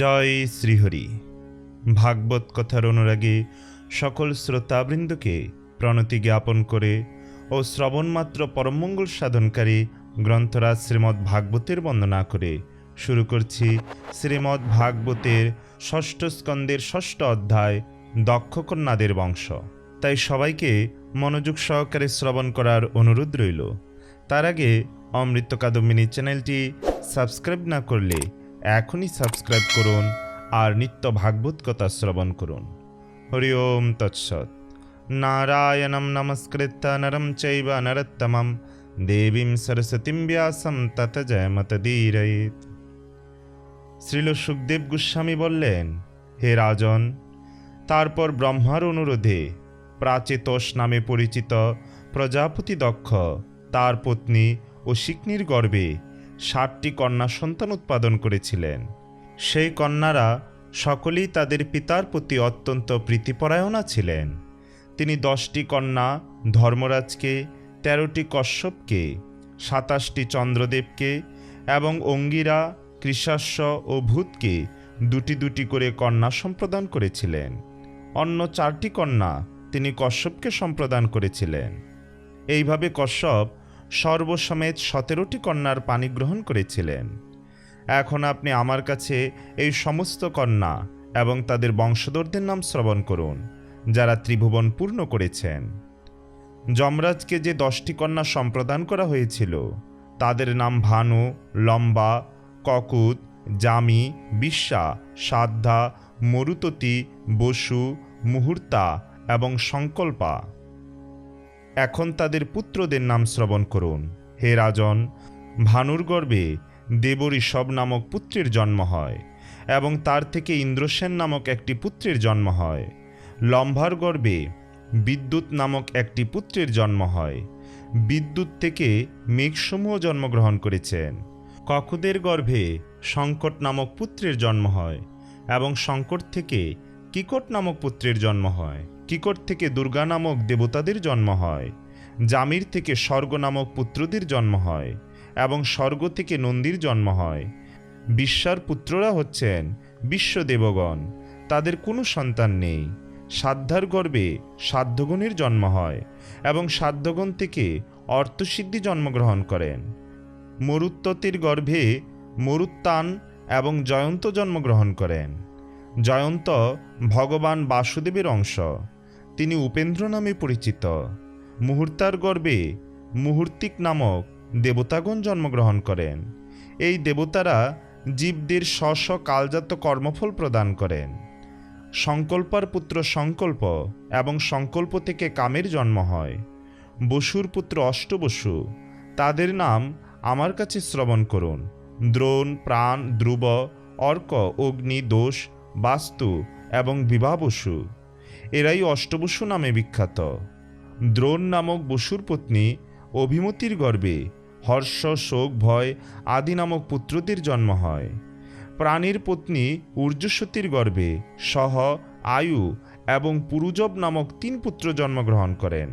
জয় শ্রীহরি। ভাগবত কথার অনুরাগে সকল শ্রোতাবৃন্দকে প্রণতি জ্ঞাপন করে ও শ্রবণমাত্র পরমঙ্গল সাধনকারী গ্রন্থরাজ শ্রীমদ্ ভাগবতের বন্দনা করে শুরু করছি শ্রীমদ্ ভাগবতের ষষ্ঠ স্কন্দের ষষ্ঠ অধ্যায় দক্ষকন্যাদের বংশ। তাই সবাইকে মনোযোগ সহকারে শ্রবণ করার অনুরোধ রইল। তার আগে অমৃত কাদম্বিনী চ্যানেলটি সাবস্ক্রাইব না করলে এখনই সাবস্ক্রাইব করুন আর নিত্য ভাগবত কথা শ্রবণ করুন। হরি ওম তৎসৎ। নারায়ণম নমস্কৃত্য, নরম চৈব নরত্তমম। দেবীম সরস্বতীম ব্যাসম তত জয়মতদীরয়িত শ্রীল সুখদেব গোস্বামী বললেন, হে রাজন, তারপর ব্রহ্মার অনুরোধে প্রাচেতস নামে পরিচিত প্রজাপতি দক্ষ, তার পত্নী ও শিকনির গর্ভে ষাটটি কন্যা সন্তান উৎপাদন করেছিলেন। সেই কন্যারা সকলেই তাদের পিতার প্রতি অত্যন্ত প্রীতিপরায়ণা ছিলেন। তিনি দশটি কন্যা, ধর্মরাজকে, তেরোটি কশ্যপকে, সাতাশটি চন্দ্রদেবকে এবং অঙ্গিরা, কৃষাস্য ও ভূতকে দুটি দুটি করে কন্যা সম্প্রদান করেছিলেন। অন্য চারটি কন্যা তিনি কশ্যপকে সম্প্রদান করেছিলেন। এইভাবে কশ্যপ সর্বসমেত সতেরোটি কন্যার পানি গ্রহণ করেছিলেন। এখন আপনি আমার কাছে এই সমস্ত কন্যা এবং তাদের বংশধরদের নাম শ্রবণ করুন, যারা ত্রিভুবন পূর্ণ করেছেন। যমরাজকে যে দশটি কন্যা সম্প্রদান করা হয়েছিল, তাদের নাম ভানু, লম্বা, ককুত, জামি বিশ্বা সাধ্যা, মরুততি, বসু, মুহূর্তা এবং সংকল্পা। এখন তাদের পুত্রদের নাম শ্রবণ করুন। হে রাজন, ভানুর গর্ভে দেবঋষভ নামক পুত্রের জন্ম হয়, এবং তার থেকে ইন্দ্রসেন নামক একটি পুত্রের জন্ম হয়। লম্ভার গর্ভে বিদ্যুৎ নামক একটি পুত্রের জন্ম হয়। বিদ্যুৎ থেকে মেঘসমূহ জন্মগ্রহণ করেছেন। ককুদের গর্ভে সংকট নামক পুত্রের জন্ম হয়, এবং সংকট থেকে কিকট নামক পুত্রের জন্ম হয়। কিকট থেকে দুর্গা নামক দেবতাদের জন্ম হয়, জামির থেকে স্বর্গ নামক পুত্রদের জন্ম হয় এবং স্বর্গ থেকে নন্দীর জন্ম হয়। বিশ্বার পুত্ররা হচ্ছেন বিশ্বদেবগণ, তাদের কোনো সন্তান নেই। সাধ্যার গর্ভে সাধ্যগণের জন্ম হয় এবং সাধ্যগণ থেকে অর্থসিদ্ধি জন্মগ্রহণ করেন। মরুত্ততির গর্ভে মরুত্তান এবং জয়ন্ত জন্মগ্রহণ করেন। জয়ন্ত ভগবান বাসুদেবের অংশ। তিনি উপেন্দ্র নামে পরিচিত। মুহূর্তার গর্ভে মুহূর্তিক নামক দেবতাগণ জন্মগ্রহণ করেন। এই দেবতারা জীবদের স্ব কালজাত কর্মফল প্রদান করেন। সংকল্পার পুত্র সংকল্প এবং সংকল্প থেকে কামের জন্ম হয়। বসুর পুত্র অষ্টবসু, তাদের নাম আমার কাছে শ্রবণ করুন। দ্রোণ, প্রাণ, ধ্রুব, অর্ক, অগ্নি, দোষ, বাস্তু এবং বিবাহ বসু এরাই অষ্টবসু নামে বিখ্যাত। দ্রোণ নামক বসুর পত্নী অভিমতির গর্ভে হর্ষ, শোক, ভয় আদি নামক পুত্রদের জন্ম হয়। প্রাণীর পত্নী ঊর্জস্বতীর গর্ভে সহ, আয়ু এবং পুরুজব নামক তিন পুত্র জন্মগ্রহণ করেন।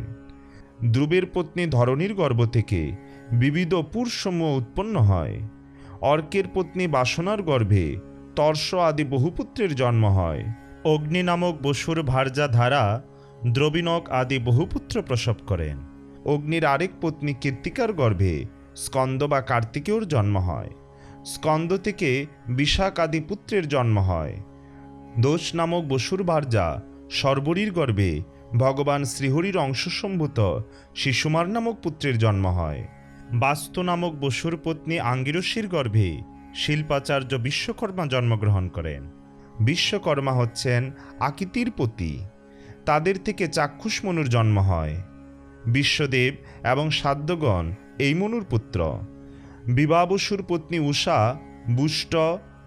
ধ্রুবের পত্নী ধরণীর গর্ভ থেকে বিবিধ পুরসমূহ উৎপন্ন হয়। অর্কের পত্নী বাসনার গর্ভে তর্ষ আদি বহুপুত্রের জন্ম হয়। অগ্নি নামক বসুর ভার্যা ধারা দ্রবিণক আদি বহুপুত্র প্রসব করেন। অগ্নির আরেক পত্নী কীর্তিকার গর্ভে স্কন্দ বা কার্তিকেয়র জন্ম হয়। স্কন্দ থেকে বিশাক আদি পুত্রের জন্ম হয়। দোষ নামক বসুর ভার্যা সর্বরীর গর্ভে ভগবান শ্রীহরির অংশসম্ভূত শিশুমার নামক পুত্রের জন্ম হয়। বাস্তু নামক বসুর পত্নী আঙ্গিরসীর গর্ভে শিল্পাচার্য বিশ্বকর্মা জন্মগ্রহণ করেন। বিশ্বকর্মা হচ্ছেন আকৃতির পতি। তাদের থেকে চাক্ষুষ মনুর জন্ম হয়। বিশ্বদেব এবং সাধ্যগণ এই মনুর পুত্র। বিবাবসুর পত্নী উষা, বুষ্ট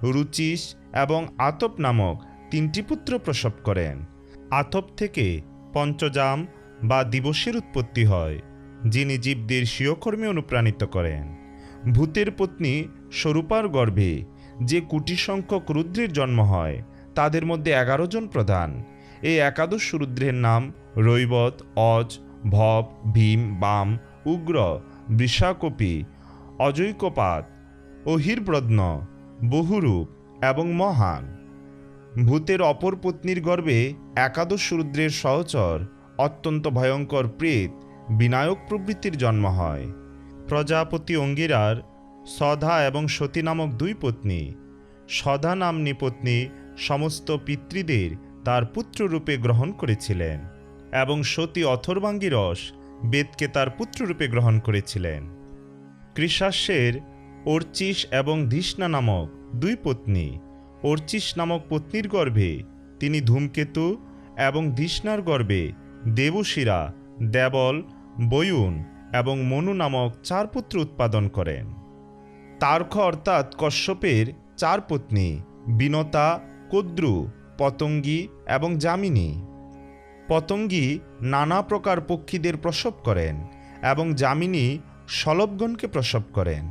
রুচিস এবং আতপ নামক তিনটি পুত্র প্রসব করেন। আতপ থেকে পঞ্চজাম বা দিবসের উৎপত্তি হয়, যিনি জীবদের স্বীয়কর্মে অনুপ্রাণিত করেন। ভূতের পত্নী স্বরূপার গর্ভে যে কোটি সংখ্যক রুদ্রের জন্ম হয়, তাদের মধ্যে এগারো জন প্রধান। এই একাদশ রুদ্রের নাম রৈবত, অজ, ভব, ভীম, বাম, উগ্র, বৃষাকপি, অজৈকপাত অহিরব্রদ্ন বহুরূপ এবং মহান। ভূতের অপর পত্নীর গর্ভে একাদশ রুদ্রের সহচর, অত্যন্ত ভয়ঙ্কর প্রেত, বিনায়ক প্রবৃত্তির জন্ম হয়। প্রজাপতি অঙ্গিরার সধা এবং সতী নামক দুই পত্নী। সধা নামনি পত্নী সমস্ত পিতৃদের তার পুত্ররূপে গ্রহণ করেছিলেন এবং সতী অথর্বাঙ্গিরস বেদকে তার পুত্ররূপে গ্রহণ করেছিলেন। কৃষাস্যের অর্চিস এবং ধিষ্ণা নামক দুই পত্নী, অর্চিস নামক পত্নীর গর্ভে তিনি ধূমকেতু এবং ধিষ্ণার গর্ভে দেবশিরা, দেবল, বয়ুন এবং মনু নামক চার পুত্র উৎপাদন করেন। তার্ক অর্থাৎ কশ্যপের চার পত্নী, বিনতা, কদ্রু, পতঙ্গী এবং যামিনী। পতঙ্গী নানা প্রকার পক্ষীদের প্রসব করেন এবং যামিনী শলভগণকে প্রসব করেন।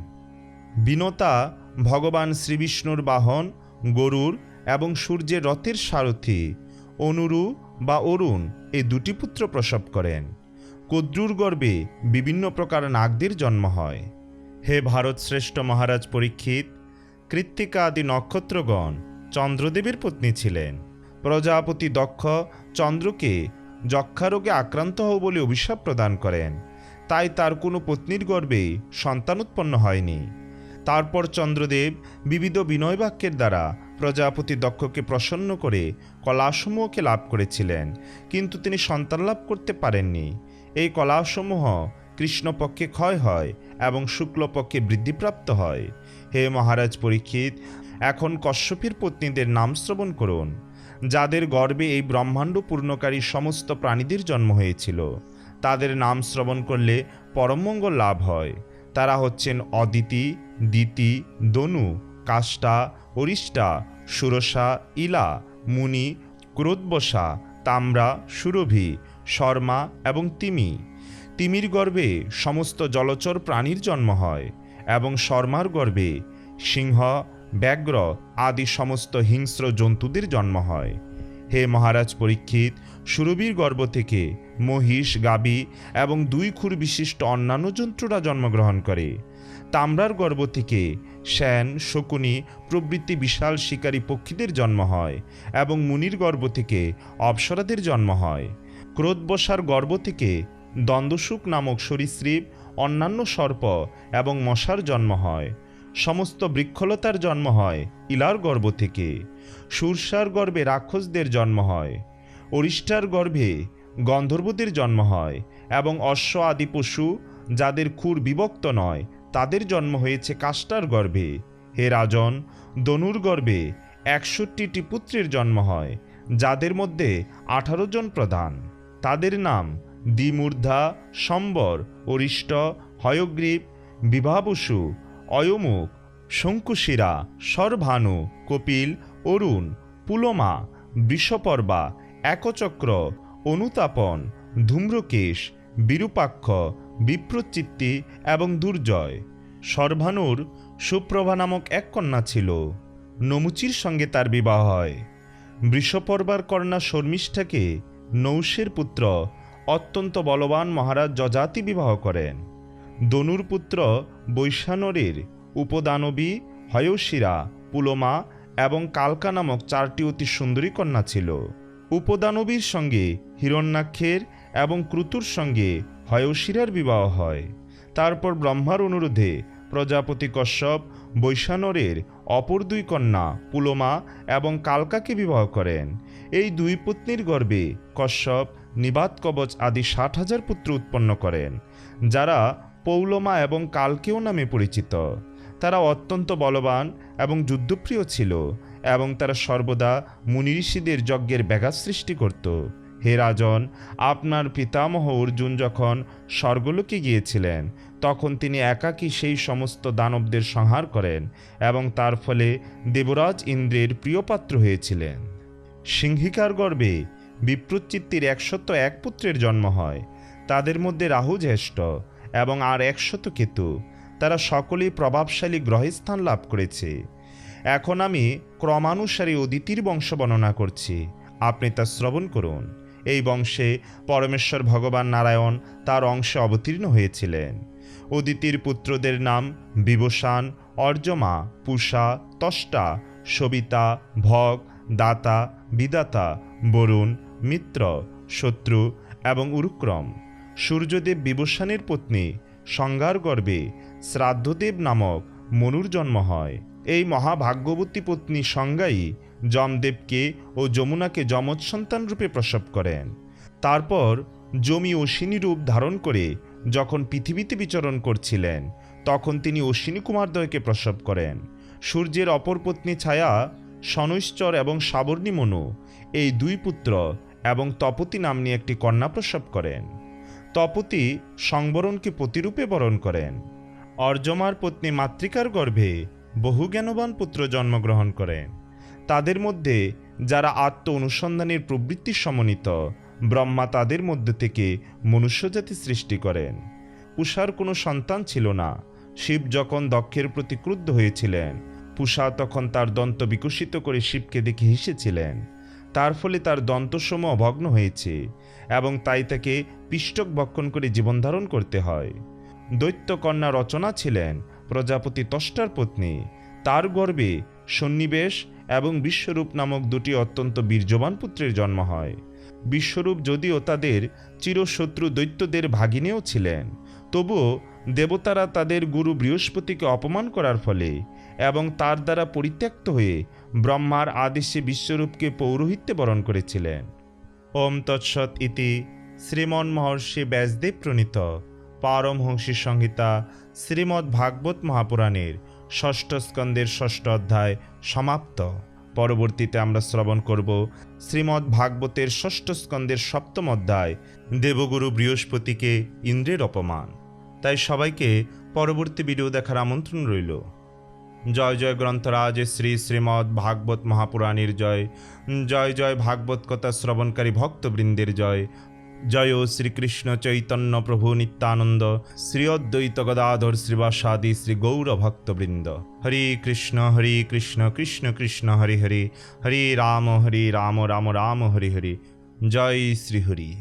বিনতা ভগবান শ্রীবিষ্ণুর বাহন, গরুর এবং সূর্যের রথের সারথি, অনুরু বা অরুণ এই দুটি পুত্র প্রসব করেন। কদ্রুর গর্ভে বিভিন্ন প্রকার নাগদের জন্ম হয়। হে ভারত শ্রেষ্ঠ মহারাজ পরীক্ষিত কৃত্তিকা আদি নক্ষত্রগণ চন্দ্রদেবের পত্নী ছিলেন। প্রজাপতি দক্ষ, চন্দ্রকে যক্ষারোগে আক্রান্ত হও বলে অভিশাপ প্রদান করেন। তাই তার কোনো পত্নীর গর্ভে সন্তান উৎপন্ন হয়নি। তারপর চন্দ্রদেব বিবিধ বিনয় বাক্যের দ্বারা প্রজাপতি দক্ষকে প্রসন্ন করে কলাসমূহকে লাভ করেছিলেন, কিন্তু তিনি সন্তান লাভ করতে পারেননি। এই কলাসমূহ কৃষ্ণপক্ষে ক্ষয় হয় এবং শুক্লপক্ষে বৃদ্ধিপ্রাপ্ত হয়। হে মহারাজ পরীক্ষিত, এখন কশ্যপের পত্নীদের নাম শ্রবণ করুন, যাদের গর্বে এই ব্রহ্মাণ্ড পূর্ণকারী সমস্ত প্রাণীদের জন্ম হয়েছিল। তাদের নাম শ্রবণ করলে পরমঙ্গল লাভ হয়। তারা হচ্ছেন অদিতি, দিতি, দনু, কাষ্টা, অরিষ্টা, সুরসা, ইলা, মুনি, ক্রোধবসা, তাম্রা, সুরভি, শর্মা এবং তিমি। তিমির গর্ভে সমস্ত জলচর প্রাণীর জন্ম হয় এবং শর্মার গর্ভে সিংহ, ব্যাঘ্র আদি সমস্ত হিংস্র জন্তুদের জন্ম হয়। হে মহারাজ পরীক্ষিত, সুরভীর গর্ভ থেকে মহিষ, গাবি এবং দুই খুর বিশিষ্ট অন্যান্য জন্তুরা জন্মগ্রহণ করে। তাম্রার গর্ভ থেকে শ্যান শকুনি প্রভৃতি বিশাল শিকারী পক্ষীদের জন্ম হয় এবং মুনির গর্ভ থেকে অপ্সরাদের জন্ম হয়। ক্রোধবসার গর্ভ থেকে দ্বন্দ্বসুক নামক সরীসৃপ, অন্যান্য সর্প এবং মশার জন্ম হয়। সমস্ত বৃক্ষলতার জন্ম হয় ইলার গর্ভ থেকে। সুরসার গর্ভে রাক্ষসদের জন্ম হয়। অরিষ্টার গর্ভে গন্ধর্বদের জন্ম হয় এবং অশ্ব আদি পশু যাদের খুর বিভক্ত নয়, তাদের জন্ম হয়েছে কাষ্টার গর্ভে। হে রাজন, দনুর গর্ভে একষট্টিটি পুত্রের জন্ম হয়, যাদের মধ্যে আঠারো জন প্রধান। তাদের নাম দ্বিমূর্ধা, সম্বর, অরিষ্ট, হয়গ্রীব, বিভাবসু অয়মুখ শঙ্কুশিরা, সরভানু, কপিল, অরুণ, পুলমা, বৃষপর্বা, একচক্র, অনুতাপন, ধূম্রকেশ, বিরূপাক্ষ বিপ্রচিত্তি এবং দুর্জয়। সর্বানুর সুপ্রভা নামক এক কন্যা ছিল। নমুচির সঙ্গে তার বিবাহ হয়। বৃষপর্বার কন্যা শর্মিষ্ঠাকে নৌশের পুত্র অত্যন্ত বলবান মহারাজ যজাতি বিবাহ করেন। দনুর পুত্র বৈশানরের উপদানবী হয়শিরা, পুলমা এবং কালকা নামক চারটি অতি সুন্দরী কন্যা ছিল। উপদানবীর সঙ্গে হিরণ্যাক্ষের এবং ক্রুতুর সঙ্গে হয়শিরার বিবাহ হয়। তারপর ব্রহ্মার অনুরোধে প্রজাপতি কশ্যপ বৈশানরের অপর দুই কন্যা পুলমা এবং কালকাকে বিবাহ করেন। এই দুই পত্নীর গর্ভে কশ্যপ নিবাত কবচ আদি ষাট হাজার পুত্র উৎপন্ন করেন, যারা পৌলমা এবং কালকেও নামে পরিচিত। তারা অত্যন্ত বলবান এবং যুদ্ধপ্রিয় ছিল এবং তারা সর্বদা মুনিঋষিদের যজ্ঞের ব্যাঘাত সৃষ্টি করত। হে রাজন, আপনার পিতামহ অর্জুন যখন স্বর্গলোকে গিয়েছিলেন, তখন তিনি একাকী সেই সমস্ত দানবদের সংহার করেন এবং তার ফলে দেবরাজ ইন্দ্রের প্রিয়পাত্র হয়েছিলেন। সিংহিকার গর্ভে বিপ্রচিত্তির একশত এক পুত্রের জন্ম হয়। তাদের মধ্যে রাহু জ্যেষ্ঠ এবং আর একশত কেতু। তারা সকলেই প্রভাবশালী গ্রহস্থান লাভ করেছে। এখন আমি ক্রমানুসারে অদিতির বংশ বর্ণনা করছি। আপনি তা শ্রবণ করুন। এই বংশে পরমেশ্বর ভগবান নারায়ণ তার অংশে অবতীর্ণ হয়েছিলেন। অদিতির পুত্রদের নাম বিবসান অর্জমা, পুষা, তষ্টা, সবিতা, ভগ, দাতা, বিদাতা, বরুণ মিত্র, শত্রু এবং উরুক্রম। সূর্যদেব বিবস্বানের পত্নী সংজ্ঞার গর্বে শ্রাদ্ধদেব নামক মনুর জন্ম হয়। এই মহাভাগ্যবতী পত্নী সংজ্ঞাই যমদেবকে ও যমুনাকে যমজ সন্তান রূপে প্রসব করেন। তারপর জমি অশ্বিনী রূপ ধারণ করে যখন পৃথিবীতে বিচরণ করছিলেন, তখন তিনি অশ্বিনী কুমারদ্বয়কে প্রসব করেন। সূর্যের অপর পত্নী ছায়া শনৈশ্চর এবং সাবর্ণী মনু, এই দুই পুত্র এবং তপতি নাম্নী একটি কন্যা প্রসব করেন। তপতি সংবরণকে প্রতিরূপে বরণ করেন। অর্জমার পত্নী মাতৃকার গর্ভে বহু জ্ঞানবান পুত্র জন্মগ্রহণ করেন। তাদের মধ্যে যারা আত্ম অনুসন্ধানের প্রবৃত্তি সমন্বিত, ব্রহ্মা তাদের মধ্যে থেকে মনুষ্যজাতি সৃষ্টি করেন। উষার কোনো সন্তান ছিল না। শিব যখন দক্ষের প্রতি ক্রুদ্ধ হয়েছিলেন পুষা তখন তার দন্ত বিকশিত করে শিবকে দেখে হেসেছিলেন। তার ফলে তার দন্তসমূহ ভগ্ন হয়েছে এবং তাই তাকে পিষ্টক ভক্ষণ করে জীবনধারণ করতে হয়। দৈত্যকন্যা রচনা ছিলেন প্রজাপতি তষ্টার পত্নী। তার গর্বে সন্নিবেশ এবং বিশ্বরূপ নামক দুটি অত্যন্ত বীর্যবান পুত্রের জন্ম হয়। বিশ্বরূপ যদিও তাদের চিরশত্রু দৈত্যদের ভাগিনেও ছিলেন, তবুও দেবতারা তাদের গুরু বৃহস্পতিকে অপমান করার ফলে এবং তার দ্বারা পরিত্যক্ত হয়ে ব্রহ্মার আদেশে বিশ্বরূপকে পৌরোহিত্যে বরণ করেছিলেন। ওম তৎসৎ ইতি শ্রীমন মহর্ষি ব্যাসদেব প্রণীত পারমহংসী সংহিতা শ্রীমদ্ ভাগবত মহাপুরাণের ষষ্ঠ স্কন্দের ষষ্ঠ অধ্যায় সমাপ্ত। পরবর্তীতে আমরা শ্রবণ করব শ্রীমদ্ ভাগবতের ষষ্ঠ স্কন্দের সপ্তম অধ্যায় দেবগুরু বৃহস্পতিকে ইন্দ্রের অপমান। তাই সবাইকে পরবর্তী ভিডিও দেখার আমন্ত্রণ রইল। জয় জয় গ্রন্থরাজ, শ্রী শ্রীমদ্ ভাগবত মহাপুরাণের জয়। জয় জয় ভাগবত কথা শ্রবণকারী ভক্তবৃন্দের জয়। জয় শ্রীকৃষ্ণ চৈতন্য প্রভু নিত্যানন্দ, শ্রী অদ্বৈত গদাধর শ্রীবাসাদি শ্রী গৌর ভক্তবৃন্দ। হরে কৃষ্ণ, হরি কৃষ্ণ কৃষ্ণ কৃষ্ণ, হরে হরি। হরে রাম, হরি রাম রাম রাম, হরি হরি। জয় শ্রী হরি